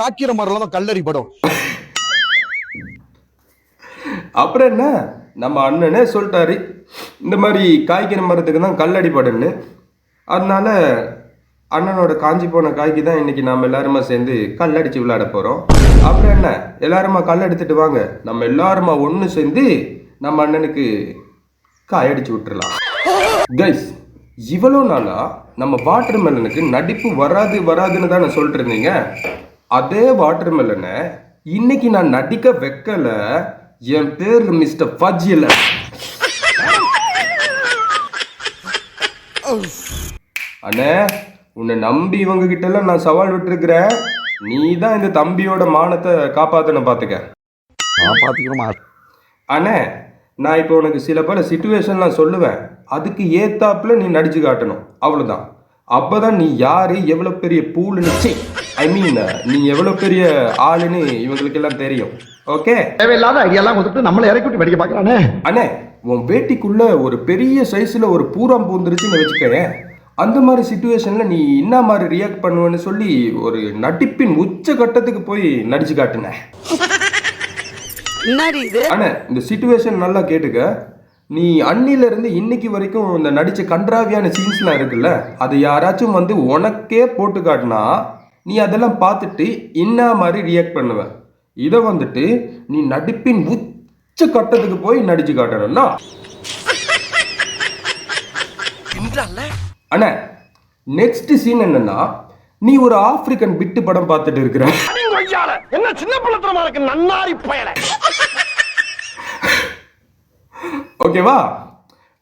காக்கிற மரம் தான் கல்லறி படம். அப்புறம் என்ன? நம்ம அண்ணனே சொல்லிட்டாரு இந்த மாதிரி காய்க்கிற மரத்துக்கு தான் கல்லடி படம்னு. அதனால அண்ணனோட காஞ்சி போன காய்க்கு தான் இன்னைக்கு நம்ம எல்லாருமா சேர்ந்து கல்லடிச்சு விளையாட போறோம். அப்புறம் என்ன? எல்லாருமா கல் எடுத்துட்டு வாங்க. நம்ம எல்லாருமா ஒன்று சேர்ந்து நம்ம அண்ணனுக்கு காயடிச்சு விட்டுறலாம். கைஸ் இவ்வளோ நாளா நம்ம வாட்டர் மெலனுக்கு நடிப்பு வராது வராதுன்னு நான் சொல்லிட்டு இருந்தீங்க. அதே வாட்டர் மெலனை இன்னைக்கு நான் நடிக்க வைக்கல என் பேர் மிஸ்டர் ஃபஜ்ஜில. அண்ணே உன்னை நம்பி இவங்க கிட்ட எல்லாம் நான் சவால் விட்டுருக்கிறேன். நீ தான் இந்த தம்பியோட மானத்தை காப்பாத்தணும் பார்த்துக்க நான் பாத்துக்கிறோமா அண்ணே நான் இப்போ உனக்கு சில பல சுச்சுவேஷன்லாம் சொல்லுவேன். அதுக்கு ஏத்தாப்புல நீ நடிச்சு காட்டணும். அவ்வளோதான் அப்பதான் நீ யாரு எவ்வளோ பெரிய பூலுன்னு ஐ மீன் நீ எவ்வளோ பெரிய ஆளுன்னு இவங்களுக்கு எல்லாம் தெரியும். ஓகே தேவையில்லாத ஐடியாலாம் கொடுத்துட்டு நம்மளை இறக்கி விட்டு படிக்க பார்க்கறானே? அண்ணே உன் வேட்டிக்குள்ள ஒரு பெரிய சைஸ்ல ஒரு பூரம் பூந்துருச்சுன்னு வச்சுக்கேன் அந்த மாதிரி சுச்சுவேஷன்ல நீ என்ன மாதிரி ரியாக்ட் பண்ணுவேன்னு சொல்லி ஒரு நடிப்பின் உச்ச கட்டத்துக்கு போய் நடிச்சு இது? அண்ணே இந்த சுச்சுவேஷன் நல்லா கேட்டுக்க. நீ அன்னில இருந்து இன்னைக்கு வரைக்கும் இந்த நடிச்ச கன்றாவியான சீன்ஸ்லாம் இருக்குல்ல அது யாராச்சும் வந்து உனக்கே போட்டு காட்டினா நீ அதெல்லாம் பார்த்துட்டு என்ன மாதிரி ரியாக்ட் பண்ணுவ? இதை வந்துட்டு நீ நடிப்பின் உச்ச கட்டத்துக்கு போய் நடிச்சு காட்டணும்னா? அண்ணே நெக்ஸ்ட் சீன் என்னன்னா நீ ஒரு ஆப்பிரிக்கன் பிட்டு படம் பார்த்துட்டு இருக்கிற. என்ன சின்ன பிள்ளைத்தனமா இருக்கு நன்னாரி பயல. ஓகேவா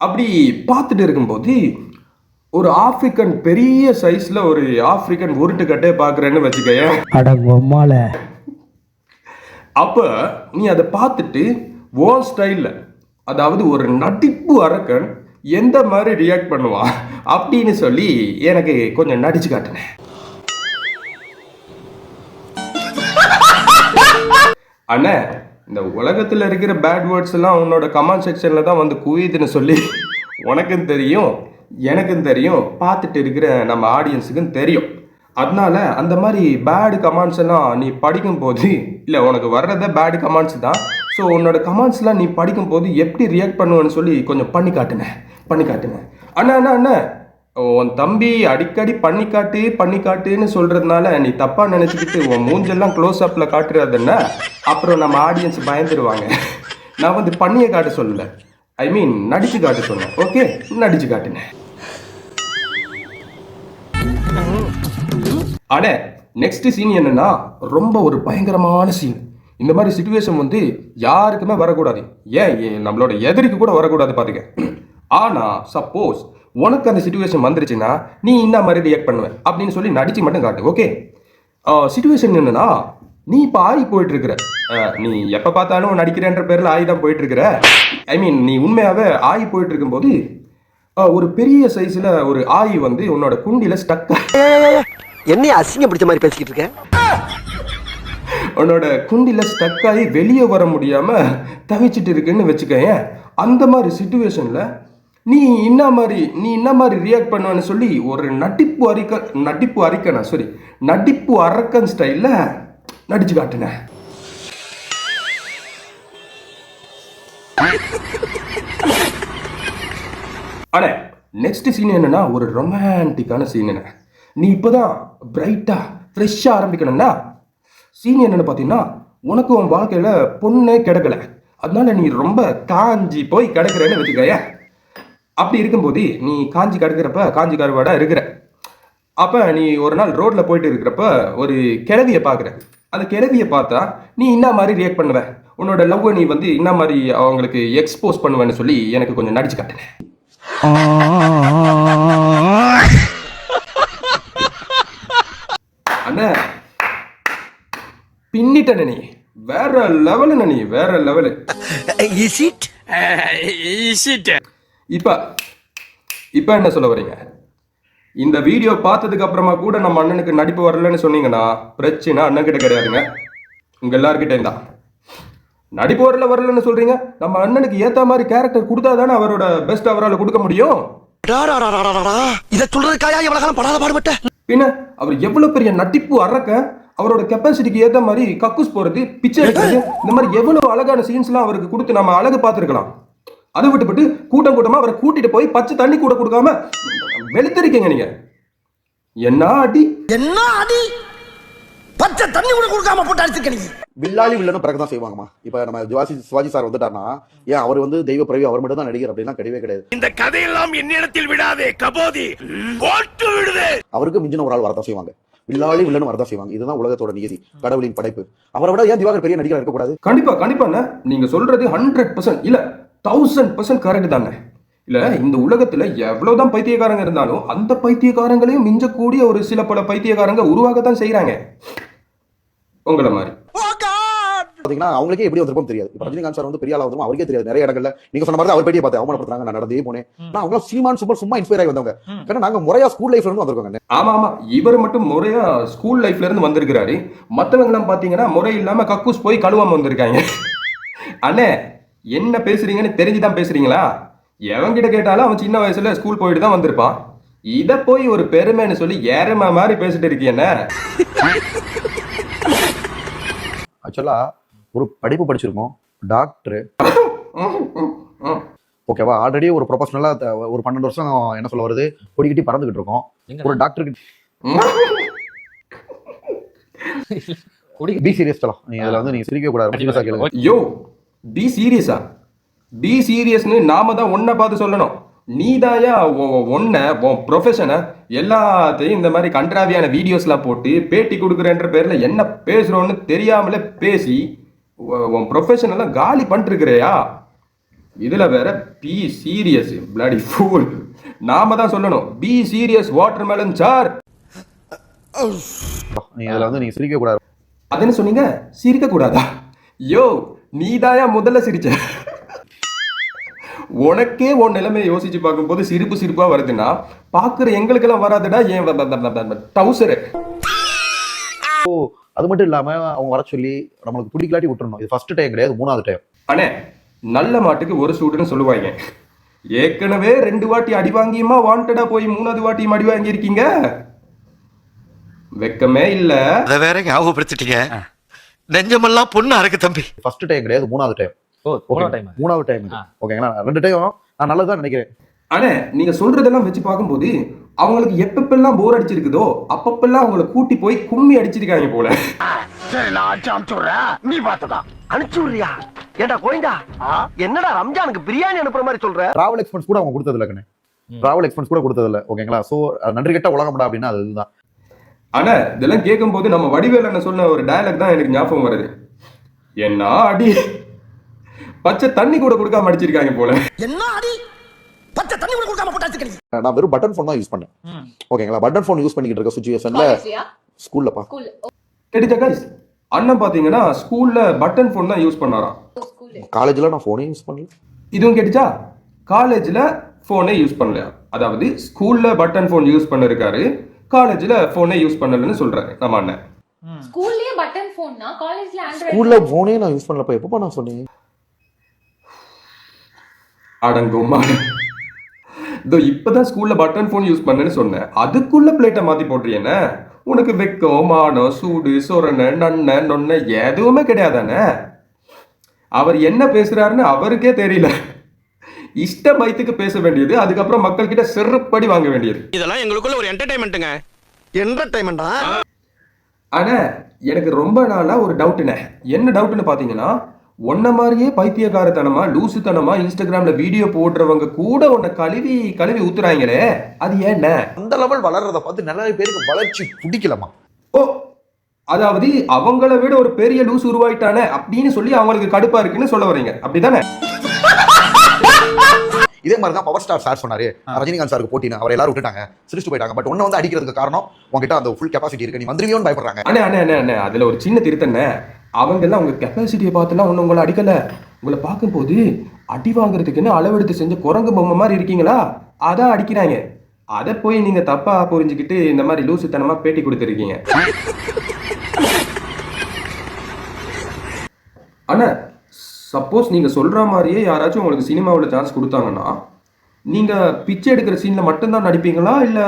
அப்படி பார்த்துட்டு இருக்கும்போது ஒரு ஆப்பிரிக்கன் பெரிய சைஸ்ல ஒரு ஆப்பிரிக்கன் உருட்டுக்கட்டே பார்க்குறேன்னு வச்சுக்கயேன். அடங்கொம்மால அப்ப நீ அதை பார்த்துட்டு ஓன் ஸ்டைல்ல அதாவது ஒரு நடிப்பு அரக்கன் எந்த மாதிரி ரியாக்ட் பண்ணுவான் அப்படின்னு சொல்லி எனக்கு கொஞ்சம் நடிச்சு காட்டினேன் அண்ணே இந்த உலகத்துல இருக்கிற பேட் வேர்ட்ஸ் எல்லாம் உன்னோட கமெண்ட் செக்ஷன்ல தான் வந்து குவியுதுன்னு சொல்லி உனக்கும் தெரியும். எனக்கும் தெரியும் பார்த்துட்டு இருக்கிற நம்ம ஆடியன்ஸுக்கும் தெரியும். அதனால அந்த மாதிரி பேடு கமெண்ட்ஸ் எல்லாம் நீ படிக்கும்போது இல்லை உனக்கு வர்றத பேடு கமெண்ட்ஸ் தான். ஸோ உன்னோட கமெண்ட்ஸ்லாம் நீ படிக்கும் போது எப்படி ரியாக்ட் பண்ணுவேன்னு சொல்லி கொஞ்சம் பண்ணி காட்டுனேன். பண்ணி காட்டுனேன். அண்ணா அண்ணா அண்ணா. உன் தம்பி அடிக்கடி பண்ணி காட்டு பண்ணி காட்டுன்னு சொல்றதுனால நீ தப்பா நினைச்சுக்கிட்டு உன் மூஞ்செல்லாம் க்ளோஸ் அப்ல காட்டுறதுன்னா அப்புறம் நம்ம ஆடியன்ஸ் பயந்துருவாங்க. நான் வந்து பண்ணியை காட்ட சொல்லல. ஐ மீன் நடிச்சு காட்ட சொன்னேன். ஓகே நடிச்சு காட்டுனேன். அட நெக்ஸ்ட் சீன் என்னன்னா ரொம்ப ஒரு பயங்கரமான சீன் இந்த மாதிரி சுச்சுவேஷன் வந்து யாருக்குமே வரக்கூடாது. ஏன்? நம்மளோட எதிரிக்கு கூட வரக்கூடாது பாத்துக்க. ஆனா சப்போஸ் உனக்கு அந்த சுச்சுவேஷன் வந்துருச்சுன்னா நீ என்ன மாதிரி ரியாக்ட் பண்ணுவ அப்படின்னு சொல்லி நடிச்சு மட்டும் காட்டு ஓகே சுச்சுவேஷன் என்னன்னா நீ இப்போ ஆகி போயிட்டு இருக்கிற நீ எப்போ பார்த்தாலும் நடிக்கிறேன்ற பேரில் ஆகி தான் போயிட்டு இருக்கிற ஐ மீன் நீ உண்மையாகவே ஆகி போயிட்டு இருக்கும்போது ஒரு பெரிய சைஸில் ஒரு ஆயி வந்து உன்னோட குண்டியில் ஸ்டக் என்னைய அசிங்கம் பிடிச்ச மாதிரி பேசிக்கிட்டு இருக்க? உன்னோட குண்டில ஸ்டக் ஆகி வெளியே வர முடியாம தவிச்சிட்டு இருக்குன்னு வச்சுக்கேன் அந்த மாதிரி சுச்சுவேஷன்ல நீ என்ன மாதிரி நீ என்ன மாதிரி ரியாக்ட் பண்ணுவேன்னு சொல்லி ஒரு நடிப்பு அரிக்க நடிப்பு அரிக்கனா சாரி நடிப்பு அரக்கன் ஸ்டைலில் நடிச்சு காட்டுனேன் அண்ணே நெக்ஸ்ட் சீன் என்னன்னா ஒரு ரொமான்டிக்கான சீன் என்ன நீ இப்போதான் பிரைட்டாக ஃப்ரெஷ்ஷாக ஆரம்பிக்கணும்னா சீனியர் என்னென்னு பார்த்தீங்கன்னா உனக்கு உன் வாழ்க்கையில் பொண்ணே கிடக்கல. அதனால நீ ரொம்ப காஞ்சி போய் கிடக்கிறேன்னு வச்சுக்கய. அப்படி இருக்கும்போது நீ காஞ்சி கிடக்கிறப்ப காஞ்சி கருவாடா இருக்கிற. அப்போ நீ ஒரு நாள் ரோட்டில் போயிட்டு இருக்கிறப்ப ஒரு கிழவியை பார்க்குற. அந்த கிழவியை பார்த்தா நீ என்ன மாதிரி ரியாக்ட் பண்ணுவ? உன்னோட லவ்வை நீ வந்து என்ன மாதிரி அவங்களுக்கு எக்ஸ்போஸ் பண்ணுவேன்னு சொல்லி எனக்கு கொஞ்சம் நடிச்சு காட்டினேன் அண்ணா பின்னிட்டன நீ வேற லெவலு நீ? வேற லெவலு இஸ் இட் இப்ப இப்ப என்ன சொல்ல வரீங்க இந்த வீடியோ பார்த்ததுக்கு அப்புறமா கூட நம்ம அண்ணனுக்கு நடிப்பு வரலன்னு சொன்னீங்கன்னா பிரச்சனை அண்ணன் கிட்ட கிடையாதுங்க. உங்க எல்லார்கிட்ட தான். நடிப்பு வரல வரலன்னு சொல்றீங்க. நம்ம அண்ணனுக்கு ஏத்த மாதிரி கேரக்டர் கொடுத்தா தானே அவரோட பெஸ்ட் அவரால் கொடுக்க முடியும்? இத சொல்றதுக்காயா இவ்வளவு காலம் படாத பாடுபட்ட. பின்ன அவர் எவ்வளவு பெரிய நட்டிப்பு அறக்க அவரோட கெப்பாசிட்டிக்கு ஏத்த மாதிரி கக்கூஸ் போறது பிச்சை எடுக்கிறது இந்த மாதிரி எவ்வளவு அழகான சீன்ஸ்லாம் அவருக்கு கொடுத்து நம்ம அழகு பார்த்துருக்கலாம். அதை விட்டுப்பட்டு கூட்டம் கூட்டமா அவரை கூட்டிட்டு போய் பச்சை தண்ணி கூட கொடுக்காம வெளுத்திருக்கீங்க நீங்க. என்ன அடி? என்ன அடி? பச்சை தண்ணி கூட கொடுக்காம போட்டு அடிச்சிருக்க நீ. வில்லாளி வில்லனும் பிறகு தான் செய்வாங்கம்மா. இப்ப நம்ம சிவாஜி சிவாஜி சார் வந்துட்டாருன்னா ஏன் அவர் வந்து தெய்வ பிறவி அவர் மட்டும் தான் நடிகர் அப்படின்னா கிடையவே கிடையாது. இந்த கதையெல்லாம் என்னிடத்தில் விடாதே கபோதி. போட்டு விடுதே. அவருக்கு மிஞ்சின ஒரு ஆள் வரதான் செய்வாங்க. வில்லாளி வில்லனும் வரதான் செய்வாங்க. இதுதான் உலகத்தோட நியதி கடவுளின் படைப்பு. அவரை விட ஏன் திவாகர் பெரிய நடிகர் இருக்கக்கூடாது? கண்டிப்பா கண்டிப்பா நீங்க சொல்றது ஹண்ட்ரட் பர்சன்ட் இல்ல தௌசண்ட் பர்சன்ட் கரெக்ட் தாங்க இல்ல இந்த உலகத்துல எவ்வளவுதான் பைத்தியக்காரங்க இருந்தாலும் அந்த பைத்தியக்காரங்களையும் மிஞ்சக்கூடிய ஒரு சில பல பைத்தியக்காரங்க உருவாகத்தான் செய்றாங்க. உங்களை மாதிரி. பாத்தீங்கன்னா அவங்களுக்கே எப்படி வந்திருப்போம் தெரியாது. இப்ப ரஜினிகாந்த் சார் வந்து பெரிய ஆளா வந்துரும் அவருக்கே தெரியாது. நிறைய இடங்கள்ல. நீங்க சொன்ன மாதிரி அவர் பேட்டியை பார்த்தேன். அவமானப்படுறாங்க நான் நடந்தே போனேன். ஆனா அவங்க சீமான் சூப்பர் சும்மா இன்ஸ்பயர் ஆகி வந்தவங்க. ஏன்னா நாங்க முறையா ஸ்கூல் லைஃப்ல இருந்து வந்திருக்கோங்க. ஆமா ஆமா. இவர் மட்டும் முறையா ஸ்கூல் லைஃப்ல இருந்து வந்திருக்கிறாரு. மத்தவங்க எல்லாம் பாத்தீங்கன்னா முறை இல்லாம கக்கூஸ் போய் கழுவாம வந்திருக்காங்க. அண்ணே என்ன பேசுறீங்கன்னு தெரிஞ்சுதான் பேசுறீங்களா? எவன்கிட்ட கேட்டாலும் அவன் சின்ன வயசுல ஸ்கூல் போயிட்டு தான் வந்திருப்பான். இத போய் ஒரு பெருமைன்னு சொல்லி ஏறமா மாதிரி பேசிட்டு இருக்கீங்க ஆக்சுவலா ஒரு படிப்பு படிச்சிருக்கோம். டாக்டர் ஓகேவா ஆல்ரெடி ஒரு ப்ரொஃபஷனலா ஒரு பன்னெண்டு வருஷம் என்ன சொல்ல வருது கொடிக்கிட்டி பறந்துகிட்டு இருக்கோம். ஒரு டாக்டருக்கு பி சீரியஸ் தலம் நீ அதுல வந்து நீங்க சிரிக்க கூடாது. சீரியஸா கேளுங்க. யோ பி சீரியஸா பி சீரியஸ்னு நாம தான் ஒன்ன பார்த்து சொல்லணும். நீதாயா ஒன்ன உன் ப்ரொஃபஷனை எல்லாத்தையும் இந்த மாதிரி கன்றாவியான வீடியோஸ்லாம் போட்டு பேட்டி கொடுக்குறேன்ற பேர்ல என்ன பேசுறோன்னு தெரியாமலே பேசி உன் ப்ரொஃபஷன் எல்லாம் காலி பண்ணிருக்கிறையா இதுல வேற பி சீரியஸ் பிளடி ஃபூல் நாம தான் சொல்லணும். Be serious watermelon sir நீ அதுல வந்து நீங்க சிரிக்க கூடாது. அது என்ன சொன்னீங்க சிரிக்க கூடாதா? யோ நீதாயா முதல்ல சிரிச்ச. உனக்கே உன் நிலைமையை யோசிச்சு பார்க்கும்போது சிரிப்பு சிரிப்பா வருதுன்னா பாக்குற எங்களுக்கெல்லாம் வராதுடா ஏன் டவுசரு அது மட்டும் இல்லாம அவங்க வர சொல்லி நம்மளுக்கு பிடிக்கலாட்டி விட்டுறணும். இது ஃபர்ஸ்ட் டைம் கிடையாது மூணாவது டைம் அண்ணே நல்ல மாட்டுக்கு ஒரு சூடுன்னு சொல்லுவாங்க. ஏற்கனவே ரெண்டு வாட்டி அடி வாங்கியுமா வாண்டடா போய் மூணாவது வாட்டியும் அடி வாங்கியிருக்கீங்க? வெக்கமே இல்ல. அத வேற ஞாபகப்படுத்திட்டீங்க. நெஞ்சமெல்லாம் பொண்ணு அறக்கு தம்பி. ஃபர்ஸ்ட் டைம் கிடையாது மூணாவது ஓ டைம் மூணாவது டைம் ஓகேங்களா ரெண்டு டைம் நான் நல்லதுதான் நினைக்கிறேன். அண்ணே நீங்க சொல்றதெல்லாம் வச்சு பார்க்கும்போது அவங்களுக்கு எப்பப்பெல்லாம் போர் அடிச்சிருக்குதோ அப்பப்பெல்லாம் அவங்கள கூட்டி போய் கும்மி அடிச்சிருக்காங்க போல. சரி நான் அடிச்சு அனுப்பிச்சு விடுறேன் நீ பார்த்ததா அனுப்பிச்சு விடுறியா? ஏண்டா கோயந்தா என்னடா ரம்ஜானுக்கு பிரியாணி அனுப்புற மாதிரி சொல்ற? டிராவல் எக்ஸ்பென்ஸ் கூட அவங்க கொடுத்தது இல்ல டிராவல் எக்ஸ்பென்ஸ் கூட கொடுத்தது இல்ல ஓகேங்களா சோ நன்றி கெட்ட உலகம்டா அப்படின்னா அது இதுதான் ஆனா இதெல்லாம் கேட்கும்போது நம்ம வடிவேல் அண்ணன் சொன்ன ஒரு டயலாக் தான் எனக்கு ஞாபகம் வருது. என்ன அடி? பச்சை தண்ணி கூட கொடுக்காம அடிச்சிருக்காங்க போல. என்ன அடி பச்சை தண்ணி கூட கொடுக்காம போட்டு அடிச்சிருக்க நீ நான் வெறும் பட்டன் ஃபோன் தான் யூஸ் பண்ணேன். ஓகேங்களா பட்டன் ஃபோன் யூஸ் பண்ணிக்கிட்டு இருக்க சுச்சுவேஷன்ல ஸ்கூல்லப்பா ஸ்கூல் கேட்டுச்சா guys? அண்ணன் பாத்தீங்கன்னா ஸ்கூல்ல பட்டன் ஃபோன் தான் யூஸ் பண்ணாராம். காலேஜ்ல நான் ஃபோனே யூஸ் பண்ணல. இதுவும் கேட்டுச்சா? காலேஜ்ல போனே யூஸ் பண்ணல அதாவது ஸ்கூல்ல பட்டன் ஃபோன் யூஸ் பண்ணிருக்காரு. காலேஜ்ல போனே யூஸ் பண்ணலன்னு சொல்றாரு நம்ம அண்ணன். ஸ்கூல்லயே பட்டன் ஃபோன்னா காலேஜ்ல ஆண்ட்ராய்டு ஸ்கூல்ல ஃபோனே நான் யூஸ் பண்ணலப்பா. எப்பப்பா நான் சொன்னேன்? அடங்குமா இதோ இப்பதான் ஸ்கூல்ல பட்டன் ஃபோன் யூஸ் பண்ணேன்னு சொன்னேன். அதுக்குள்ள பிளேட்டை மாத்தி போடுறியன உனக்கு வெக்கம் மானம் சூடு சொரண நன்ன நொன்ன எதுவுமே கிடையாதானே? அவர் என்ன பேசுறாருன்னு அவருக்கே தெரியல. இஷ்ட பயத்துக்கு பேச வேண்டியது அதுக்கப்புறம் மக்கள் கிட்ட செருப்படி வாங்க வேண்டியது. இதெல்லாம் எங்களுக்குள்ள ஒரு என்டர்டைன்மெண்ட்டுங்க என்டர்டைன்மெண்டா ஆனா எனக்கு ரொம்ப நாளா ஒரு டவுட்டுண்ணே என்ன டவுட்னு பாத்தீங்கன்னா உன்ன மாதிரியே பைத்தியக்காரத்தனமா லூசுத்தனமா இன்ஸ்டாகிராம்ல வீடியோ போடுறவங்க கூட உன்னை கழுவி கழுவி ஊத்துறாங்களே அது ஏன்ன அந்த லெவல் வளர்றத பார்த்து நிறைய பேருக்கு வளர்ச்சி பிடிக்கலமா ஓ அதாவது அவங்கள விட ஒரு பெரிய லூஸ் உருவாயிட்டானே அப்படின்னு சொல்லி அவங்களுக்கு கடுப்பா இருக்குன்னு சொல்ல வரீங்க அப்படிதானே? இதே மாதிரி தான் பவர் ஸ்டார் சார் சொன்னாரு. ரஜினிகாந்த் சாருக்கு போட்டின்னு. அவர் எல்லாரும் விட்டுட்டாங்க. சிரிச்சு போயிட்டாங்க. பட் ஒன்னு வந்து அடிக்கிறதுக்கு காரணம் உங்ககிட்ட அந்த ஃபுல் கெப்பாசிட்டி இருக்கு. நீ வந்துருவியோன்னு பயப்படுறாங்க. அண்ணே அண்ணே அண்ணே அண்ணே அதுல ஒரு சின்ன திருத்தண்ணே அவங்க எல்லாம் கெப்பாசிட்டியை பார்த்துலாம் ஒன்றும் உங்களை அடிக்கலை. உங்களை பார்க்கும்போது அடி வாங்குறதுக்குன்னு அளவெடுத்து செஞ்ச குரங்கு பொம்மை மாதிரி இருக்கீங்களா? அதான் அடிக்கிறாங்க. அதை போய் நீங்கள் தப்பாக புரிஞ்சுக்கிட்டு இந்த மாதிரி லூசுத்தனமாக பேட்டி கொடுத்துருக்கீங்க. அண்ணா சப்போஸ் நீங்கள் சொல்கிற மாதிரியே யாராச்சும் உங்களுக்கு சினிமாவில் சான்ஸ் கொடுத்தாங்கன்னா நீங்கள் பிச்சை எடுக்கிற சீனில் மட்டும்தான் நடிப்பீங்களா? இல்லை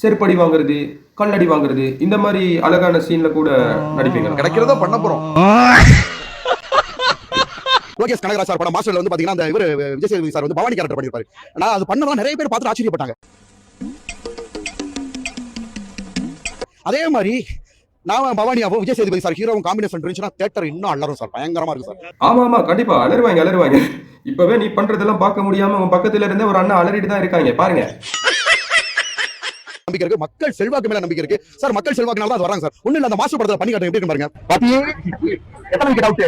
செருப்படி வாங்குறது கல்லடி வாங்குறது இந்த மாதிரி அழகான சீன்ல கூட நடிப்பீங்க. கிடைக்கிறதோ பண்ண போறோம். லோகேஷ் கனகராஜ் சார் படம் மாஸ்டர்ல வந்து பாத்தீங்கன்னா அந்த இவர் விஜய் சேதுபதி சார் வந்து பவானி கேரக்டர் பண்ணிருப்பாரு. நான் அது பண்ணதான் நிறைய பேர் பார்த்துட்டு ஆச்சரியப்பட்டாங்க. அதே மாதிரி நான் பவானியாவும் விஜய் சேதுபதி சார் ஹீரோவும் காம்பினேஷன் இருந்துச்சுன்னா தேட்டர் இன்னும் அலரும் சார். பயங்கரமா இருக்கு சார். ஆமா ஆமா கண்டிப்பா. அலறுவாங்க அலறுவாங்க. இப்பவே நீ பண்றதெல்லாம் பார்க்க முடியாம உன் பக்கத்துல இருந்தே ஒரு அண்ணன் அலறிட்டு தான் இருக்காங்க. பாருங்க. நம்பிக்கை இருக்கு. மக்கள் செல்வாக்கு மேல நம்பிக்கை இருக்கு. சார் மக்கள் செல்வாக்குனால தான் அது வராங்க சார். ஒண்ணு இல்ல அந்த மாஸ்டர் படத்துல பண்ணி காட்டும் எப்படி பாருங்க. பாத்தியே எத்தனை விக்கெட் அவுட்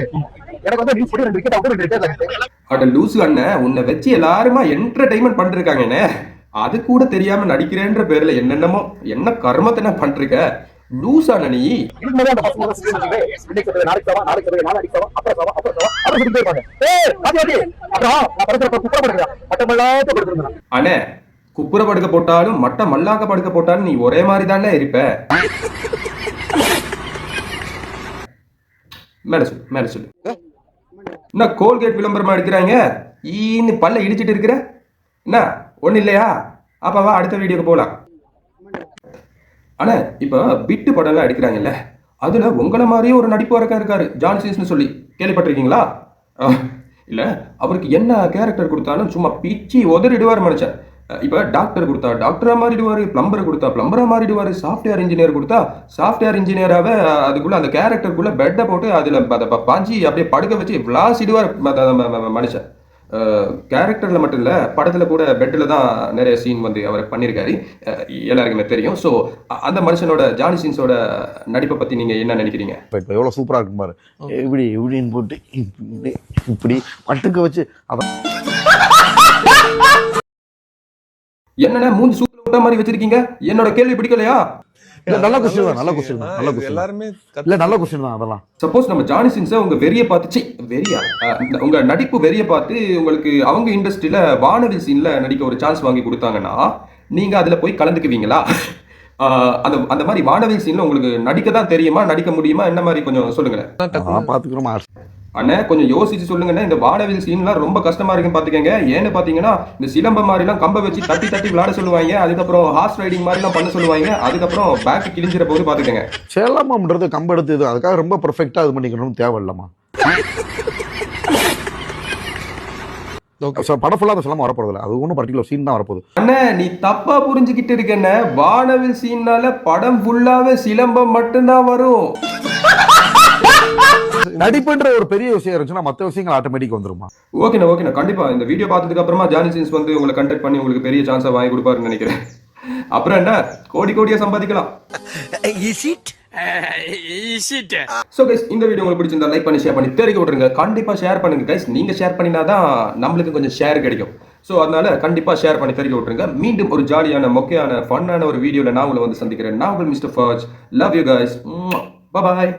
எனக்கு வந்து நியூஸ் போட்டு ரெண்டு விக்கெட் அவுட் ரெண்டு விக்கெட் அட லூசு அண்ணன் உன்னை வச்சு எல்லாருமா என்டர்டைன்மெண்ட் பண்ணிருக்காங்கண்ணே. அது கூட தெரியாம நடிக்கிறேன்ற பேர்ல என்னென்னமோ என்ன கர்மத்தை என்ன லூஸ் நீ. பாத்தி, பாத்தி. கொடுத்துருந்தேன். அண்ணே குப்புற படுக்க போட்டாலும் மட்ட மல்லாக்க படுக்க போட்டாலும் நீ ஒரே மாதிரி தானே இருப்ப. மேல சொல்லு மேல சொல்லு. என்ன கோல்கேட் விளம்பரமா எடுக்கிறாங்க? ஈன்னு பல்ல இடிச்சிட்டு இருக்கிற? என்ன ஒண்ணு இல்லையா? அப்ப வா அடுத்த வீடியோக்கு போலாம். அண்ணா இப்போ பிட்டு படம்லாம் எடுக்கிறாங்கல்ல அதுல உங்களை மாதிரியே ஒரு நடிப்பு வரக்கா இருக்காரு ஜான்சின்ஸ்னு சொல்லி. கேள்விப்பட்டிருக்கீங்களா? அஹ், இல்ல அவருக்கு என்ன கேரக்டர் கொடுத்தாலும் சும்மா பிச்சி உதறிடுவார் மனுஷன் இப்ப டாக்டர் கொடுத்தா டாக்டரா மாறிடுவாரு பிளம்பர் கொடுத்தா பிளம்பரா மாறிடுவாரு சாஃப்ட்வேர் இன்ஜினியர் கொடுத்தா சாஃப்ட்வேர் இன்ஜினியராவே அஹ், அதுக்குள்ள அந்த கேரக்டருக்குள்ள பெட்டை போட்டு அதுல அதை ப- பாஞ்சி அப்படியே படுக்க வச்சு விளாசிடுவார் மனுஷன். கேரக்டர்ல மட்டும் இல்ல படத்துல கூட பெட்ல தான் நிறைய சீன் வந்து அவர் பண்ணியிருக்காரு எல்லாருக்குமே தெரியும். ஸோ அந்த மனுஷனோட ஜானி சீன்ஸோட நடிப்பை பத்தி நீங்க என்ன நினைக்கிறீங்க? இப்ப இப்ப எவ்வளவு சூப்பரா இருக்கு பாரு. இப்படி இப்படின்னு போட்டு இப்படி மட்டுக்க வச்சு அத என்னன்னா மூஞ்சி சூத்துல விட்ட மாதிரி வச்சிருக்கீங்க? என்னோட கேள்வி பிடிக்கலையா? இல்ல நல்ல கொஸ்டின் தான் நல்ல கொஸ்டின் தான் நல்ல கொஸ்டின் எல்லாருமே இல்ல நல்ல கொஸ்டின் தான் அதெல்லாம். சப்போஸ் நம்ம ஜானி சின்ஸை உங்க வெறிய பார்த்து வெறியா? உங்க நடிப்பு வெறிய பார்த்து உங்களுக்கு அவங்க இண்டஸ்ட்ரியில வானவில் சீன்ல நடிக்க ஒரு சான்ஸ் வாங்கி கொடுத்தாங்கன்னா நீங்க அதுல போய் கலந்துக்குவீங்களா? அந்த அந்த மாதிரி வானவில் சீன்ல உங்களுக்கு நடிக்க தான் தெரியுமா நடிக்க முடியுமா? என்ன மாதிரி கொஞ்சம் சொல்லுங்களேன். பாத்துக்கிறோமா அண்ணே கொஞ்சம் யோசிச்சு சொல்லுங்கண்ணே இந்த வானவில் சீன்லாம் ரொம்ப கஷ்டமா இருக்குன்னு பாத்துக்கங்க ஏன்னு பாத்தீங்கன்னா இந்த சிலம்ப மாதிரிலாம் கம்ப வச்சு தட்டி தட்டி விளையாட சொல்லுவாங்க. அதுக்கப்புறம் ஹார்ஸ் ரைடிங் மாதிரிலாம் பண்ண சொல்லுவாங்க. அதுக்கப்புறம் பேக் கிழிஞ்சிற போது பாத்துக்கங்க சேலமாம்ன்றது கம்பு எடுத்து இது அதுக்காக ரொம்ப பெர்ஃபெக்டா இது பண்ணிக்கணும்னு தேவை இல்லம்மா. படம் ஃபுல்லா அந்த சிலம்பம் அது ஒன்றும் பர்டிகுலர் சீன் தான் வரப்போகுது. அண்ணே நீ தப்பா புரிஞ்சுக்கிட்டு இருக்கண்ணே. வானவில் சீன்னால படம் ஃபுல்லாவே சிலம்பம் மட்டும்தான் வரும். நடிப்புன்ற ஒரு பெரிய விஷயம் இருந்துச்சுன்னா மத்த விஷயங்கள் ஆட்டோமேட்டிக் வந்துருமா? ஓகேண்ணா ஓகேண்ணா கண்டிப்பா இந்த வீடியோ பார்த்ததுக்கு அப்புறமா ஜானி சீன்ஸ் வந்து உங்களை கண்டக்ட் பண்ணி உங்களுக்கு பெரிய சான்ஸா வாங்கி கொடுப்பாருன்னு நினைக்கிறேன். அப்புறம் என்ன? கோடி கோடியா சம்பாதிக்கலாம். கைஸ் இந்த வீடியோ உங்களுக்கு பிடிச்சிருந்தா லைக் பண்ணி ஷேர் பண்ணி தெரிவிக்க விட்டுருங்க. கண்டிப்பா ஷேர் பண்ணுங்க கைஸ் நீங்க ஷேர் பண்ணினா தான் நம்மளுக்கு கொஞ்சம் ஷேர் கிடைக்கும். ஸோ அதனால கண்டிப்பா ஷேர் பண்ணி தெரிவிக்க விட்டுருங்க. மீண்டும் ஒரு ஜாலியான மொக்கையான ஃபன்னான ஒரு வீடியோல நான் உங்களை வந்து சந்திக்கிறேன். நான் உங்கள் மிஸ்டர் ஃபர்ஜ் லவ் யூ கைஸ் பாய்